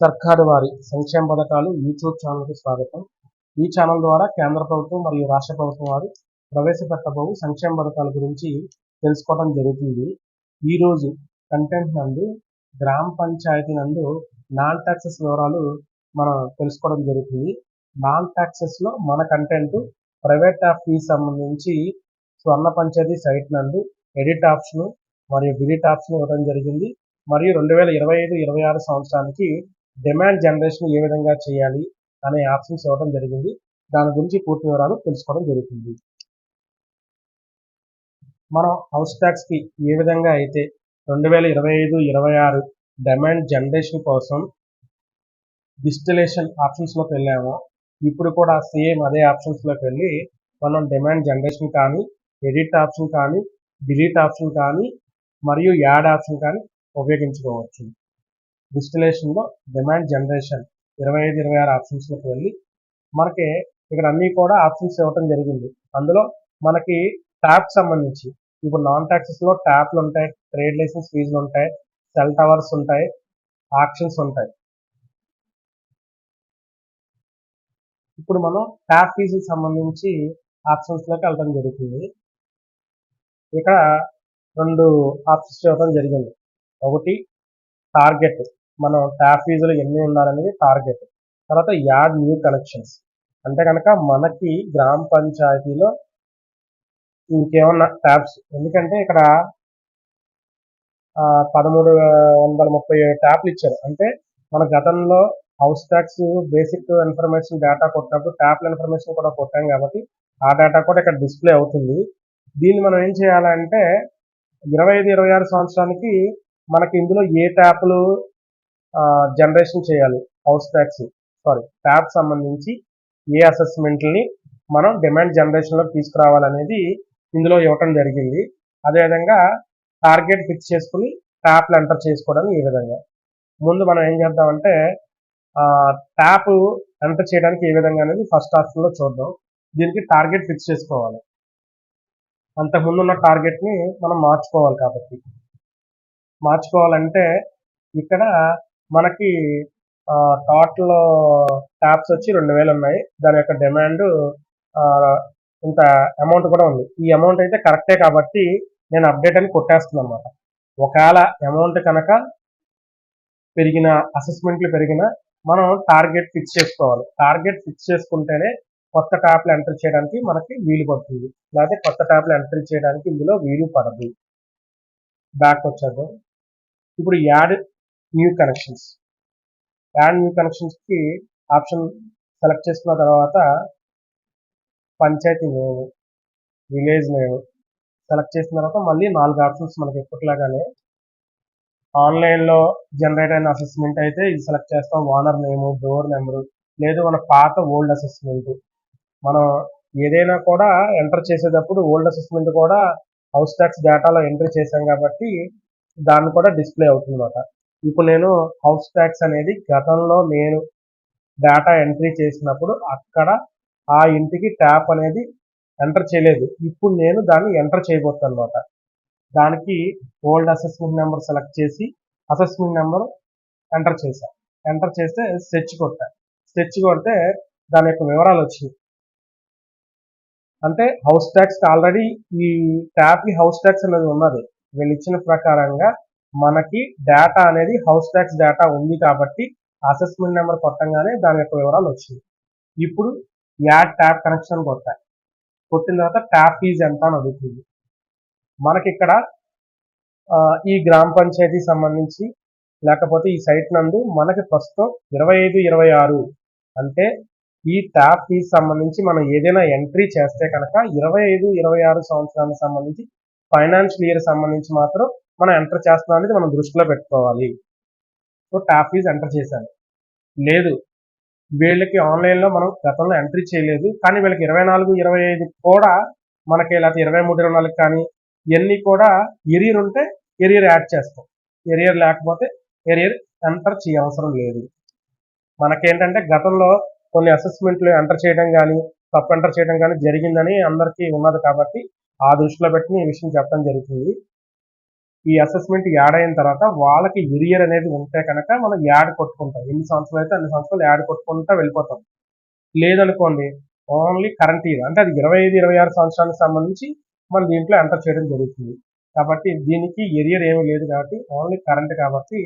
సర్కారు వారి సంక్షేమ పథకాలు యూట్యూబ్ ఛానల్కి స్వాగతం. ఈ ఛానల్ ద్వారా కేంద్ర ప్రభుత్వం మరియు రాష్ట్ర ప్రభుత్వం వారు ప్రవేశపెట్టబోవు సంక్షేమ పథకాల గురించి తెలుసుకోవడం జరుగుతుంది. ఈరోజు కంటెంట్ నందు గ్రామ పంచాయతీ నందు నాన్ ట్యాక్సెస్ వివరాలు మనం తెలుసుకోవడం జరుగుతుంది. నాన్ ట్యాక్సెస్లో మన కంటెంట్ ప్రైవేట్ యాప్కి సంబంధించి స్వర్ణ పంచాయతీ సైట్ నందు ఎడిట్ ఆప్షన్ మరియు డిలీట్ ఆప్షన్ ఇవ్వడం జరిగింది. మరియు రెండు వేల ఇరవై ఐదు ఇరవై ఆరు సంవత్సరానికి డిమాండ్ జనరేషన్ ఏ విధంగా చేయాలి అనే ఆప్షన్స్ ఇవ్వడం జరిగింది. దాని గురించి పూర్తి వివరాలు తెలుసుకోవడం జరుగుతుంది. మనం హౌస్ ట్యాక్స్కి ఏ విధంగా అయితే రెండు వేల ఇరవై ఐదు ఇరవై ఆరు డిమాండ్ జనరేషన్ కోసం డిస్టిలేషన్ ఆప్షన్స్లోకి వెళ్ళాము వెళ్ళామో ఇప్పుడు కూడా సేమ్ అదే ఆప్షన్స్లోకి వెళ్ళి మనం డిమాండ్ జనరేషన్ కానీ ఎడిట్ ఆప్షన్ కానీ డిలీట్ ఆప్షన్ కానీ మరియు యాడ్ ఆప్షన్ కానీ ఉపయోగించుకోవచ్చు. డిస్టిలేషన్లో డిమాండ్ జనరేషన్ ఇరవై ఐదు ఇరవై ఆరు ఆప్షన్స్లోకి వెళ్ళి మనకి ఇక్కడ అన్నీ కూడా ఆప్షన్స్ ఇవ్వటం జరిగింది. అందులో మనకి ట్యాప్ సంబంధించి ఇప్పుడు నాన్ ట్యాక్సెస్లో ట్యాప్లు ఉంటాయి ట్రేడ్ లైసెన్స్ ఫీజులు ఉంటాయి సెల్ టవర్స్ ఉంటాయి ఆప్షన్స్ ఉంటాయి. ఇప్పుడు మనం ట్యాప్ ఫీజుకి సంబంధించి ఆప్షన్స్లోకి వెళ్ళడం జరుగుతుంది. ఇక్కడ రెండు ఆప్షన్స్ ఇవ్వడం జరిగింది. ఒకటి టార్గెట్. మనం ట్యాప్ ఫీజులు ఎన్ని ఉండాలనేది టార్గెట్. తర్వాత యాడ్ న్యూ కనెక్షన్స్. అంటే కనుక మనకి గ్రామ పంచాయతీలో ఇంకేమన్నా ట్యాబ్స్ ఎందుకంటే ఇక్కడ పదమూడు వందల ముప్పై ట్యాప్లు ఇచ్చారు. అంటే మన గతంలో house tax basic information data కొట్టినప్పుడు ట్యాప్ల ఇన్ఫర్మేషన్ కూడా కొట్టాం కాబట్టి ఆ డేటా కూడా ఇక్కడ డిస్ప్లే అవుతుంది. దీన్ని మనం ఏం చేయాలంటే ఇరవై ఐదు ఇరవై ఆరు సంవత్సరానికి మనకి ఇందులో ఏ ట్యాప్లు జనరేషన్ చేయాలి? హౌస్ ట్యాక్స్ సారీ ట్యాప్ సంబంధించి ఏ అసెస్మెంట్ని మనం డిమాండ్ జనరేషన్లో తీసుకురావాలనేది ఇందులో ఇవ్వటం జరిగింది. అదేవిధంగా టార్గెట్ ఫిక్స్ చేసుకుని ట్యాప్లు ఎంటర్ చేసుకోవడం ఈ విధంగా. ముందు మనం ఏం చేద్దామంటే ట్యాప్ ఎంటర్ చేయడానికి ఏ విధంగా అనేది ఫస్ట్ ఆప్షన్లో చూద్దాం. దీనికి టార్గెట్ ఫిక్స్ చేసుకోవాలి. అంతకుముందు ఉన్న టార్గెట్ని మనం మార్చుకోవాలి కాబట్టి. మార్చుకోవాలంటే ఇక్కడ మనకి టోటల్ ట్యాప్స్ వచ్చి రెండు వేలు ఉన్నాయి. దాని యొక్క డిమాండ్ ఇంత అమౌంట్ కూడా ఉంది. ఈ అమౌంట్ అయితే కరెక్టే కాబట్టి నేను అప్డేట్ అని కొట్టేస్తున్నాను అనమాట ఒకవేళ అమౌంట్ కనుక పెరిగిన అసెస్మెంట్లు పెరిగిన మనం టార్గెట్ ఫిక్స్ చేసుకోవాలి. టార్గెట్ ఫిక్స్ చేసుకుంటేనే కొత్త ట్యాప్లు ఎంటర్ చేయడానికి మనకి వీలు పడుతుంది. లేకపోతే కొత్త ట్యాప్లు ఎంటర్ చేయడానికి ఇందులో వీలు పడదు. బ్యాక్ వచ్చేద్దాం. ఇప్పుడు add new connections add new కనెక్షన్స్కి option select చేసుకున్న తర్వాత panchayat name village name select చేసిన తర్వాత మళ్ళీ నాలుగు ఆప్షన్స్ మనకి ఎప్పట్లాగానే ఆన్లైన్లో జనరేట్ అయిన అసెస్మెంట్ అయితే ఇది సెలెక్ట్ చేస్తాం. ఓనర్ నేము డోర్ నెంబరు లేదు మన పాత ఓల్డ్ అసెస్మెంట్ మనం ఏదైనా కూడా ఎంటర్ చేసేటప్పుడు ఓల్డ్ అసెస్మెంట్ కూడా హౌస్ ట్యాక్స్ డేటాలో ఎంట్రీ చేశాం కాబట్టి దాన్ని కూడా డిస్ప్లే అవుతుంది ఇప్పుడు నేను హౌస్ ట్యాక్స్ అనేది గతంలో నేను డేటా ఎంట్రీ చేసినప్పుడు అక్కడ ఆ ఇంటికి ట్యాప్ అనేది ఎంటర్ చేయలేదు. ఇప్పుడు నేను దాన్ని ఎంటర్ చేయబోతాను అనమాట దానికి ఓల్డ్ అసెస్మెంట్ నెంబర్ సెలెక్ట్ చేసి అసెస్మెంట్ నెంబర్ ఎంటర్ చేశాను ఎంటర్ చేస్తే సెర్చ్ కొట్టా. సెర్చ్ కొడితే దాని యొక్క వివరాలు వచ్చింది అంటే హౌస్ ట్యాక్స్ ఆల్రెడీ ఈ ట్యాప్కి హౌస్ ట్యాక్స్ అనేది ఉన్నది. వీళ్ళు ఇచ్చిన ప్రకారంగా మనకి డేటా అనేది హౌస్ ట్యాక్స్ డేటా ఉంది కాబట్టి అసెస్మెంట్ నెంబర్ కొట్టంగానే దాని యొక్క వివరాలు వచ్చింది. ఇప్పుడు యాడ్ ట్యాప్ కనెక్షన్ కొట్టాయి కొట్టిన తర్వాత ట్యాప్ ఫీజు ఎంత అని అడుగుతుంది. మనకి ఇక్కడ ఈ గ్రామ పంచాయతీ సంబంధించి లేకపోతే ఈ సైట్ నందు మనకి ప్రస్తుతం ఇరవై ఐదు ఇరవై ఆరు అంటే ఈ ట్యాప్ ఫీజు సంబంధించి మనం ఏదైనా ఎంట్రీ చేస్తే కనుక ఇరవై ఐదు ఇరవై ఆరు సంవత్సరానికి సంబంధించి ఫైనాన్షియల్ ఇయర్ సంబంధించి మాత్రం మనం ఎంటర్ చేస్తున్నాం అనేది మనం దృష్టిలో పెట్టుకోవాలి. సో ట్యాప్ ఫీజ్ ఎంటర్ చేశాను. లేదు. వీళ్ళకి ఆన్లైన్లో మనం గతంలో ఎంట్రీ చేయలేదు. కానీ వీళ్ళకి ఇరవై నాలుగు ఇరవై ఐదు కూడా మనకి లేకపోతే ఇరవై మూడు ఇరవై నాలుగు కానీ ఇవన్నీ కూడా ఎరియర్ ఉంటే ఎరియర్ యాడ్ చేస్తాం. ఎరియర్ లేకపోతే ఎరియర్ ఎంటర్ చేయవసరం లేదు. మనకేంటంటే గతంలో కొన్ని అసెస్మెంట్లు ఎంటర్ చేయడం కానీ తప్పు ఎంటర్ చేయడం కానీ జరిగిందని అందరికీ ఉన్నది కాబట్టి ఆ దృష్టిలో పెట్టి ఈ విషయం చెప్పడం జరుగుతుంది. ఈ అసెస్మెంట్ యాడ్ అయిన తర్వాత వాళ్ళకి ఎరియర్ అనేది ఉంటే కనుక మనం యాడ్ కొట్టుకుంటాం. ఎన్ని సంవత్సరాలు అయితే అన్ని సంవత్సరాలు యాడ్ కొట్టుకుంటా వెళ్ళిపోతాం. లేదనుకోండి ఓన్లీ కరెంట్ ఇయర్ అంటే అది ఇరవై ఐదు ఇరవై ఆరు సంవత్సరాలకు సంబంధించి మనం దీంట్లో ఎంటర్ చేయడం జరుగుతుంది. కాబట్టి దీనికి ఎరియర్ ఏమీ లేదు కాబట్టి ఓన్లీ కరెంట్ కాబట్టి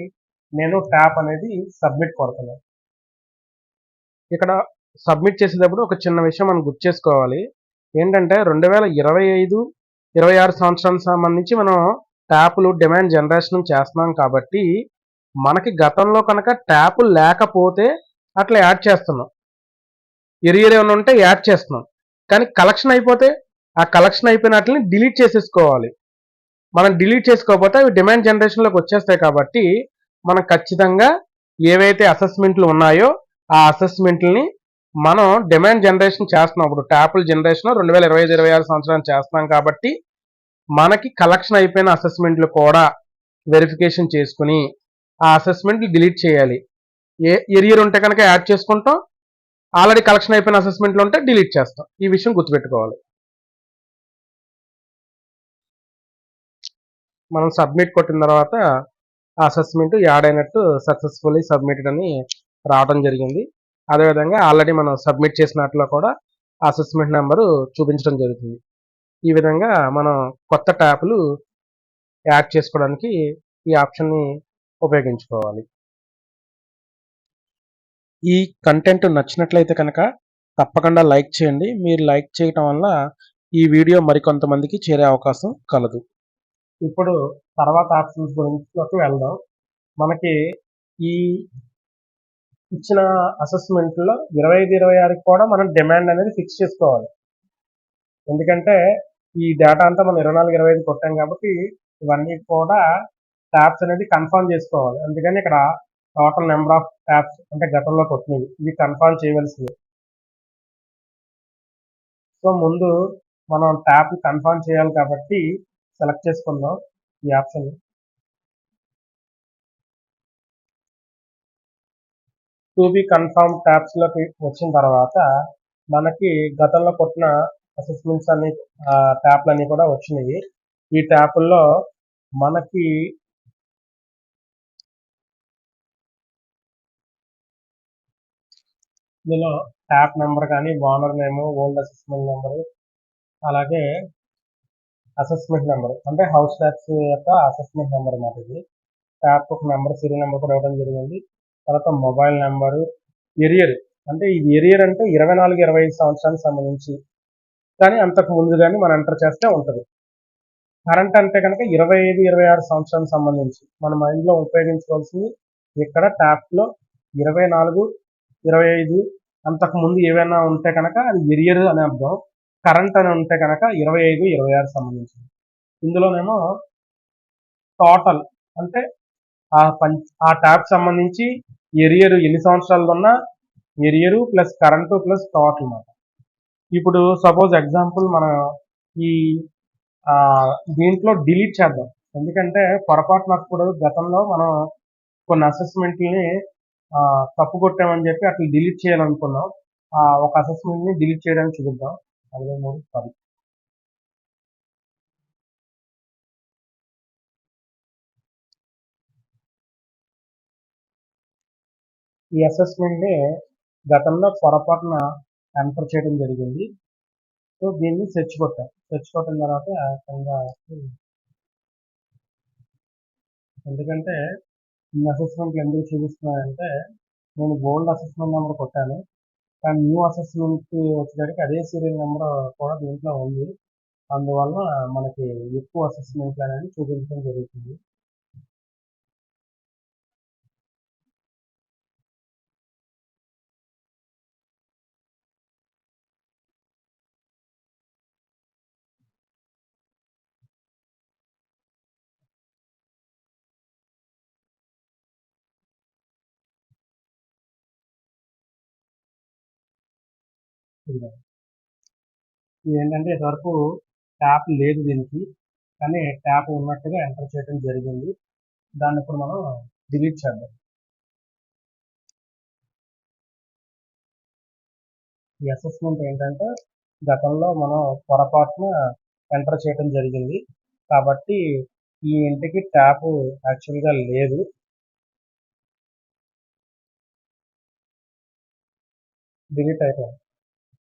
నేను ట్యాప్ అనేది సబ్మిట్ కొడుతున్నాను. ఇక్కడ సబ్మిట్ చేసేటప్పుడు ఒక చిన్న విషయం మనం గుర్తు చేసుకోవాలి. ఏంటంటే రెండు వేల ఇరవై ఐదు ఇరవై ఆరు సంవత్సరానికి సంబంధించి మనం ట్యాపులు డిమాండ్ జనరేషన్ చేస్తున్నాం కాబట్టి మనకి గతంలో కనుక ట్యాపులు లేకపోతే అట్లా యాడ్ చేస్తున్నాం. ఎరియర్ ఏమైనా ఉంటే యాడ్ చేస్తున్నాం. కానీ కలెక్షన్ అయిపోతే ఆ కలెక్షన్ అయిపోయిన వాటిని డిలీట్ చేసేసుకోవాలి. మనం డిలీట్ చేసుకోకపోతే అవి డిమాండ్ జనరేషన్లోకి వచ్చేస్తాయి కాబట్టి మనం ఖచ్చితంగా ఏవైతే అసెస్మెంట్లు ఉన్నాయో ఆ అసెస్మెంట్లని మనం డిమాండ్ జనరేషన్ చేస్తున్నాం ఇప్పుడు ట్యాపుల్ జనరేషన్ రెండు వేల ఇరవై ఐదు ఇరవై ఆరు సంవత్సరాలు చేస్తున్నాం కాబట్టి మనకి కలెక్షన్ అయిపోయిన అసెస్మెంట్లు కూడా వెరిఫికేషన్ చేసుకుని ఆ అసెస్మెంట్లు డిలీట్ చేయాలి. ఏ ఎరియర్ ఉంటే కనుక యాడ్ చేసుకుంటాం. ఆల్రెడీ కలెక్షన్ అయిపోయిన అసెస్మెంట్లు ఉంటే డిలీట్ చేస్తాం. ఈ విషయం గుర్తుపెట్టుకోవాలి. మనం సబ్మిట్ కొట్టిన తర్వాత అసెస్మెంట్ యాడ్ అయినట్టు సక్సెస్ఫుల్లీ సబ్మిటెడ్ అని రావడం జరిగింది. అదేవిధంగా ఆల్రెడీ మనం సబ్మిట్ చేసినట్లో కూడా అసెస్మెంట్ నెంబరు చూపించడం జరుగుతుంది. ఈ విధంగా మనం కొత్త ట్యాప్లు యాడ్ చేసుకోవడానికి ఈ ఆప్షన్ని ఉపయోగించుకోవాలి. ఈ కంటెంట్ నచ్చినట్లయితే కనుక తప్పకుండా లైక్ చేయండి. మీరు లైక్ చేయటం వల్ల ఈ వీడియో మరికొంతమందికి చేరే అవకాశం కలదు. ఇప్పుడు తర్వాత ఆప్షన్స్ గురించి వెళ్దాం. మనకి ఈ ఇచ్చిన అసెస్మెంట్లో ఇరవై ఐదు ఇరవై ఆరుకి కూడా మనం డిమాండ్ అనేది ఫిక్స్ చేసుకోవాలి. ఎందుకంటే ఈ డేటా అంతా మనం ఇరవై నాలుగు ఇరవై ఐదు కొట్టాం కాబట్టి ఇవన్నీ కూడా ట్యాబ్స్ అనేది కన్ఫర్మ్ చేసుకోవాలి. అందుకని ఇక్కడ టోటల్ నెంబర్ ఆఫ్ ట్యాప్స్ అంటే గతంలో కొట్టినవి. ఇవి కన్ఫర్మ్ చేయవలసింది సో ముందు మనం ట్యాప్ కన్ఫర్మ్ చేయాలి కాబట్టి సెలెక్ట్ చేసుకుందాం ఈ ఆప్షన్ టు బి కన్ఫర్మ్ ట్యాబ్స్లోకి వచ్చిన తర్వాత మనకి గతంలో కొట్టిన అసెస్మెంట్స్ అన్ని ట్యాప్లు అన్ని కూడా వచ్చినాయి. ఈ ట్యాపుల్లో మనకి ఇందులో ట్యాప్ నెంబర్ కానీ owner name old assessment number అలాగే అసెస్మెంట్ నెంబర్ అంటే హౌస్ ట్యాక్స్ యొక్క అసెస్మెంట్ నెంబర్ అన్నమాట ఇది ట్యాప్ ఒక నెంబర్ సీరియల్ నెంబర్ కూడా ఇవ్వడం జరిగింది. తర్వాత మొబైల్ నెంబరు ఎరియర్. అంటే ఇది ఎరియర్ అంటే ఇరవై నాలుగు ఇరవై ఐదు సంవత్సరానికి సంబంధించి. కానీ అంతకు ముందు కానీ మనం ఎంటర్ చేస్తే ఉంటుంది. కరెంట్ అంటే కనుక ఇరవై ఐదు ఇరవై ఆరు సంవత్సరానికి సంబంధించి. మన మైండ్లో ఉపయోగించుకోవాల్సింది ఇక్కడ ట్యాప్లో ఇరవై నాలుగు ఇరవై ఐదు అంతకు ముందు ఏవైనా ఉంటే కనుక అది ఎరియర్ అనే అర్థం. కరెంట్ అని ఉంటే కనుక ఇరవై ఐదు ఇరవై ఆరు సంబంధించింది ఇందులోనేమో టోటల్ అంటే ఆ పం ఆ ట్యాప్ సంబంధించి ఎరియర్ ఎన్ని సంవత్సరాలు ఉన్నా arrear plus current plus total అనమాట. ఇప్పుడు సపోజ్ ఎగ్జాంపుల్ మన ఈ దీంట్లో డిలీట్ చేద్దాం. ఎందుకంటే పొరపాటున అప్పుడు గతంలో మనం కొన్ని అసెస్మెంట్ని తప్పు కొట్టామని చెప్పి అట్లా డిలీట్ చేయాలనుకున్నాం. ఒక అసెస్మెంట్ని డిలీట్ చేయడానికి చూద్దాం. అరవై మూడు పది ఈ అసెస్మెంట్ని గతంలో పొరపాటున ఎంటర్ చేయడం జరిగింది. సో దీన్ని సెర్చ్ కొట్టాం సెర్చ్ కొట్టిన తర్వాత కింద ఎందుకంటే ఈ అసెస్మెంట్లు ఎందుకు చూపిస్తున్నాయంటే నేను గోల్డ్ అసెస్మెంట్ నెంబర్ కొట్టాను. కానీ న్యూ అసెస్మెంట్ వచ్చేసరికి అదే సీరియల్ నెంబర్ కూడా దీంట్లో ఉంది. అందువల్ల మనకి ఎక్కువ అసెస్మెంట్లు అనేది చూపించడం జరుగుతుంది. ఇది ఏంటంటే ఇంతవరకు ట్యాప్ లేదు దీనికి కానీ ట్యాప్ ఉన్నట్టుగా ఎంటర్ చేయడం జరిగింది. దాన్ని ఇప్పుడు మనం డిలీట్ చేద్దాం. ఈ అసెస్మెంట్ ఏంటంటే గతంలో మనం పొరపాటున ఎంటర్ చేయడం జరిగింది. కాబట్టి ఈ ఇంటికి ట్యాప్ యాక్చువల్గా లేదు. డిలీట్ అయిపోయింది.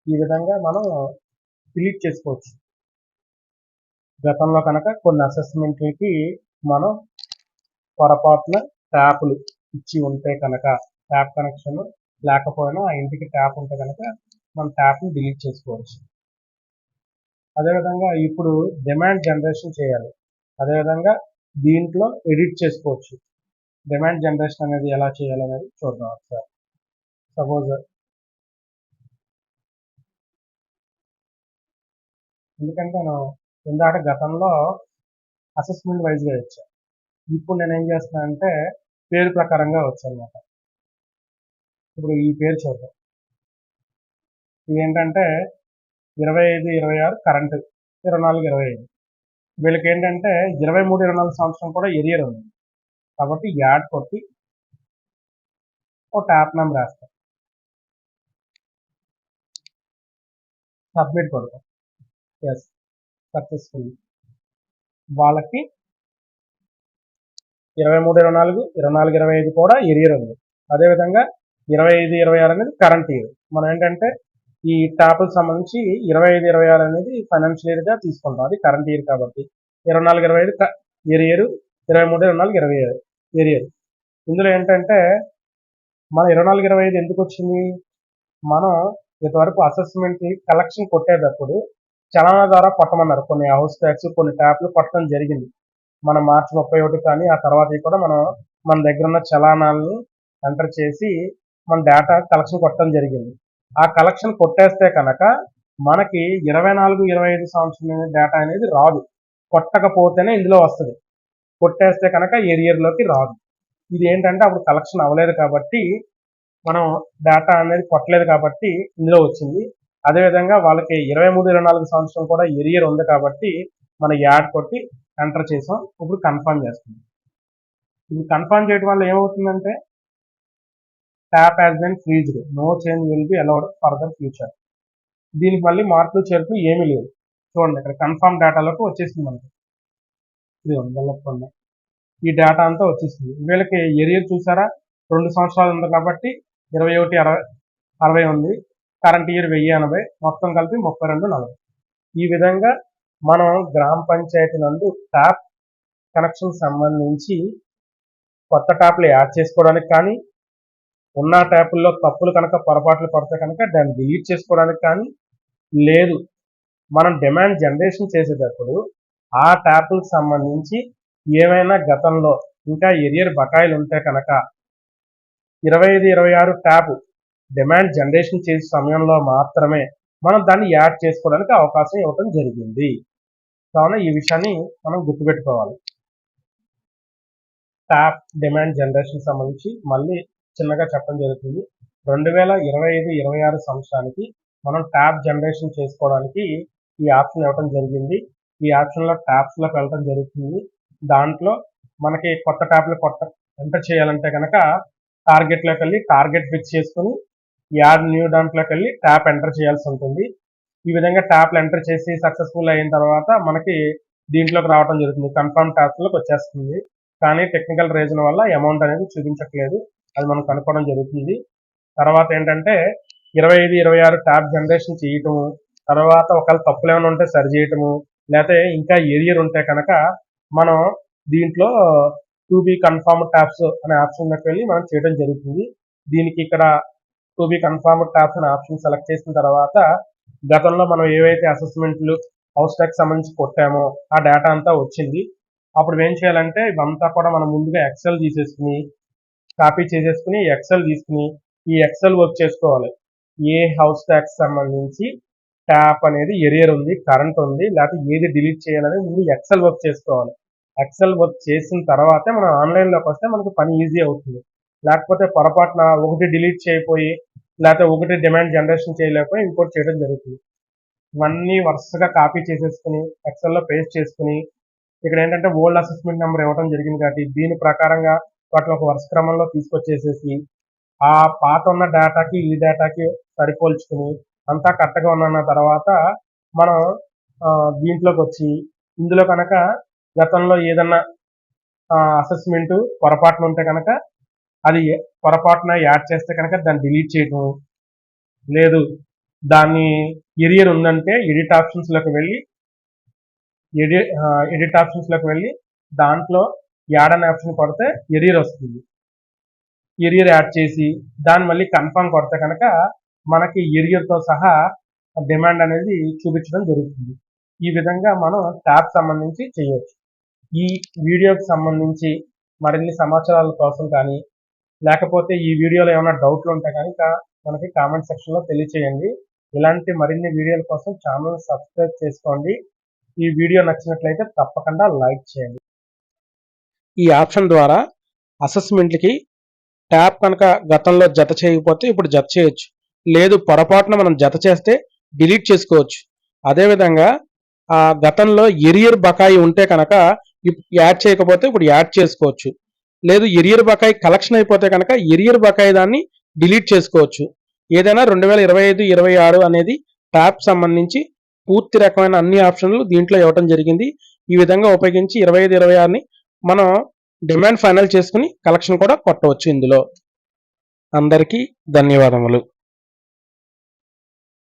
ఈ విధంగా మనం డిలీట్ చేసుకోవచ్చు. గతంలో కనుక కొన్ని అసెస్మెంట్లకి మనం పొరపాటున ట్యాపులు ఇచ్చి ఉంటే కనుక ట్యాప్ కనెక్షన్ లేకపోయినా ఆ ఇంటికి ట్యాప్ ఉంటే కనుక మనం ట్యాప్ని డిలీట్ చేసుకోవచ్చు. అదేవిధంగా ఇప్పుడు డిమాండ్ జనరేషన్ చేయాలి. అదేవిధంగా దీంట్లో ఎడిట్ చేసుకోవచ్చు. డిమాండ్ జనరేషన్ అనేది ఎలా చేయాలనేది చూద్దాం ఒకసారి. సపోజ్ ఎందుకంటే నేను ఇందాక గతంలో అసెస్మెంట్ వైజ్గా వచ్చాను ఇప్పుడు నేను ఏం చేస్తున్నా అంటే పేరు ప్రకారంగా వచ్చానమాట. ఇప్పుడు ఈ పేరు చూద్దాం. ఇది ఏంటంటే ఇరవై ఐదు ఇరవై ఆరు కరెంటు ఇరవై నాలుగు ఇరవై ఐదు. వీళ్ళకి ఏంటంటే ఇరవై మూడు ఇరవై నాలుగు సంవత్సరం కూడా ఎరియర్ ఉంది. కాబట్టి యాడ్ కొట్టి ఒక ట్యాప్ నెంబర్ వేస్తాం. సబ్మిట్ కొడతాం. Yes successful. వాళ్ళకి ఇరవై మూడు ఇరవై నాలుగు ఇరవై నాలుగు ఇరవై ఐదు కూడా ఎరియర్ ఉంది. అదేవిధంగా ఇరవై ఐదు ఇరవై ఆరు అనేది కరెంట్ ఇయర్ మనం ఏంటంటే ఈ ట్యాప్లకు సంబంధించి ఇరవై ఐదు ఇరవై ఆరు అనేది ఫైనాన్షియల్ ఇయర్గా తీసుకుంటాం. అది కరెంట్ ఇయర్ కాబట్టి. ఇరవై నాలుగు ఇరవై ఐదు ఎరియర్ ఇరవై మూడు ఇరవై నాలుగు ఇరవై ఎరియర్ ఇందులో ఏంటంటే మన ఇరవై నాలుగు ఇరవై ఐదు ఎందుకు వచ్చింది? మనం ఇంతవరకు అసెస్మెంట్ కలెక్షన్ కొట్టేటప్పుడు చలనా ద్వారా కొట్టమన్నారు. కొన్ని హౌస్ ట్యాక్స్ కొన్ని ట్యాప్లు కొట్టడం జరిగింది. మన మార్చి ముప్పై ఒకటి కానీ ఆ తర్వాత కూడా మనం మన దగ్గర ఉన్న చలానాలని ఎంటర్ చేసి మన డేటా కలెక్షన్ కొట్టడం జరిగింది. ఆ కలెక్షన్ కొట్టేస్తే కనుక మనకి ఇరవై నాలుగు ఇరవై ఐదు సంవత్సరం డేటా అనేది రాదు. కొట్టకపోతేనే ఇందులో వస్తుంది. కొట్టేస్తే కనుక ఏరియర్లోకి రాదు. ఇది ఏంటంటే అప్పుడు కలెక్షన్ అవ్వలేదు కాబట్టి మనం డేటా అనేది కొట్టలేదు కాబట్టి ఇందులో వచ్చింది. అదేవిధంగా వాళ్ళకి ఇరవై మూడు ఇరవై నాలుగు సంవత్సరం కూడా ఎరియర్ ఉంది కాబట్టి మనం యాడ్ కొట్టి ఎంటర్ చేసాం. ఇప్పుడు కన్ఫర్మ్ చేస్తుంది ఇది కన్ఫర్మ్ చేయడం వల్ల ఏమవుతుందంటే tap has been freezed no change will be allowed further future దీనికి మళ్ళీ మార్పులు చేర్పులు ఏమీ లేవు. చూడండి ఇక్కడ కన్ఫర్మ్ డేటాలోకి వచ్చేసింది మనకి. ఇది ఉంది ఈ డేటా అంతా వచ్చేసింది. వీళ్ళకి ఎరియర్ చూసారా? రెండు సంవత్సరాలు ఉంది కాబట్టి ఇరవై ఒకటి అరవై అరవై ఉంది. కరెంట్ ఇయర్ వెయ్యి ఎనభై మొత్తం కలిపి ముప్పై రెండు నలభై. ఈ విధంగా మనం గ్రామ పంచాయతీ నందు ట్యాప్ కనెక్షన్ సంబంధించి కొత్త ట్యాప్లు యాడ్ చేసుకోవడానికి కానీ ఉన్న ట్యాపుల్లో తప్పులు కనుక పొరపాట్లు పడితే కనుక దాన్ని డిలీట్ చేసుకోవడానికి కానీ లేదు. మనం డిమాండ్ జనరేషన్ చేసేటప్పుడు ఆ ట్యాపులకు సంబంధించి ఏమైనా గతంలో ఇంకా ఎరియర్ బకాయిలు ఉంటే కనుక ఇరవై ఐదు ఇరవై ఆరు ట్యాపు డిమాండ్ జనరేషన్ చేసే సమయంలో మాత్రమే మనం దాన్ని యాడ్ చేసుకోవడానికి అవకాశం ఇవ్వటం జరిగింది. కావున ఈ విషయాన్ని మనం గుర్తుపెట్టుకోవాలి. ట్యాప్ డిమాండ్ జనరేషన్ సంబంధించి మళ్ళీ చిన్నగా చెప్పడం జరుగుతుంది. రెండు వేల ఇరవై ఐదు ఇరవై ఆరు సంవత్సరానికి మనం ట్యాప్ జనరేషన్ చేసుకోవడానికి ఈ ఆప్షన్ ఇవ్వడం జరిగింది. ఈ ఆప్షన్లో ట్యాప్స్లోకి వెళ్ళడం జరుగుతుంది. దాంట్లో మనకి కొత్త ట్యాప్లు కొత్త ఎంటర్ చేయాలంటే కనుక టార్గెట్లోకి వెళ్ళి టార్గెట్ ఫిక్స్ చేసుకుని యాడ్ న్యూ దాంట్లోకి వెళ్ళి ట్యాప్ ఎంటర్ చేయాల్సి ఉంటుంది. ఈ విధంగా ట్యాప్లు ఎంటర్ చేసి సక్సెస్ఫుల్ అయిన తర్వాత మనకి దీంట్లోకి రావడం జరుగుతుంది. కన్ఫర్మ్ ట్యాప్స్లోకి వచ్చేస్తుంది. కానీ టెక్నికల్ రీజన్ వల్ల అమౌంట్ అనేది చూపించట్లేదు. అది మనం కనుక్కోవడం జరుగుతుంది. తర్వాత ఏంటంటే ఇరవై ఐదు ఇరవై ఆరు ట్యాప్ జనరేషన్ చేయటము తర్వాత ఒకవేళ తప్పులు ఏమైనా ఉంటే సరి చేయటము లేకపోతే ఇంకా ఏరియర్ ఉంటే కనుక మనం దీంట్లో టూ బీ కన్ఫర్మ్ ట్యాప్స్ అనే ఆప్షన్లోకి వెళ్ళి మనం చేయడం జరుగుతుంది. దీనికి ఇక్కడ టూ బి కన్ఫర్మ్ టాప్స్ అనే ఆప్షన్ సెలెక్ట్ చేసిన తర్వాత గతంలో మనం ఏవైతే అసెస్మెంట్లు హౌస్ ట్యాక్స్ సంబంధించి కొట్టామో ఆ డేటా అంతా వచ్చింది. అప్పుడు ఏం చేయాలంటే ఇవంతా కూడా మనం ముందుగా ఎక్సెల్ తీసేసుకుని కాపీ చేసేసుకుని ఎక్సెల్ తీసుకుని ఈ ఎక్సెల్ వర్క్ చేసుకోవాలి. ఏ హౌస్ ట్యాక్స్ సంబంధించి ట్యాప్ అనేది ఎరియర్ ఉంది కరెంట్ ఉంది లేకపోతే ఏది డిలీట్ చేయాలని ముందు ఎక్సెల్ వర్క్ చేసుకోవాలి. ఎక్సెల్ వర్క్ చేసిన తర్వాతే మనం ఆన్లైన్లోకి వస్తే మనకు పని ఈజీ అవుతుంది. లేకపోతే పొరపాటున ఒకటి డిలీట్ చేయకపోయి లేకపోతే ఒకటి డిమాండ్ జనరేషన్ చేయలేకపోయి ఇంకోటి చేయడం జరుగుతుంది. ఇవన్నీ వరుసగా కాపీ చేసేసుకుని ఎక్సెల్లో పేస్ట్ చేసుకుని ఇక్కడ ఏంటంటే ఓల్డ్ అసెస్మెంట్ నెంబర్ ఇవ్వడం జరిగింది కాబట్టి దీని ప్రకారంగా వాటిని ఒక వరుస క్రమంలో తీసుకొచ్చేసేసి ఆ పాత ఉన్న డేటాకి ఈ డేటాకి సరిపోల్చుకుని అంతా కరెక్ట్గా ఉన్న తర్వాత మనం దీంట్లోకి వచ్చి ఇందులో కనుక గతంలో ఏదన్నా అసెస్మెంట్ పొరపాటున ఉంటే కనుక అది పొరపాటున యాడ్ చేస్తే కనుక దాన్ని డిలీట్ చేయటం లేదు. దాన్ని ఎరియర్ ఉందంటే ఎడిట్ ఆప్షన్స్లోకి వెళ్ళి ఎడి ఎడిట్ ఆప్షన్స్లోకి వెళ్ళి దాంట్లో యాడ్ అనే ఆప్షన్ కొడితే ఎరియర్ వస్తుంది. ఎరియర్ యాడ్ చేసి దాన్ని మళ్ళీ కన్ఫర్మ్ కొడితే కనుక మనకి ఎరియర్తో సహా డిమాండ్ అనేది చూపించడం జరుగుతుంది. ఈ విధంగా మనం ట్యాబ్ సంబంధించి చేయవచ్చు. ఈ వీడియోకి సంబంధించి మరిన్ని సమాచారాల కోసం కానీ లేకపోతే ఈ వీడియోలో ఏమైనా డౌట్లు ఉంటే కనుక మనకి కామెంట్ సెక్షన్లో తెలియచేయండి. ఇలాంటి మరిన్ని వీడియోల కోసం ఛానల్ సబ్స్క్రైబ్ చేసుకోండి. ఈ వీడియో నచ్చినట్లయితే తప్పకుండా లైక్ చేయండి. ఈ ఆప్షన్ ద్వారా అసెస్మెంట్లకి ట్యాప్ కనుక గతంలో జత చేయకపోతే ఇప్పుడు జత చేయొచ్చు. లేదు పొరపాటున మనం జత చేస్తే డిలీట్ చేసుకోవచ్చు. అదేవిధంగా ఆ గతంలో ఎరియర్ బకాయి ఉంటే కనుక ఇప్- యాడ్ చేయకపోతే ఇప్పుడు యాడ్ చేసుకోవచ్చు. లేదు ఎరియర్ బకాయి కలెక్షన్ అయిపోతే కనుక ఎరియర్ బకాయి దాన్ని డిలీట్ చేసుకోవచ్చు. ఏదైనా రెండు వేల ఇరవై ఐదు ఇరవై ఆరు అనేది ట్యాబ్ సంబంధించి పూర్తి రకమైన అన్ని ఆప్షన్లు దీంట్లో ఇవ్వటం జరిగింది. ఈ విధంగా ఉపయోగించి ఇరవై ఐదు ఇరవై ఆరుని మనం డిమాండ్ ఫైనల్ చేసుకుని కలెక్షన్ కూడా కొట్టవచ్చు ఇందులో. అందరికీ ధన్యవాదములు.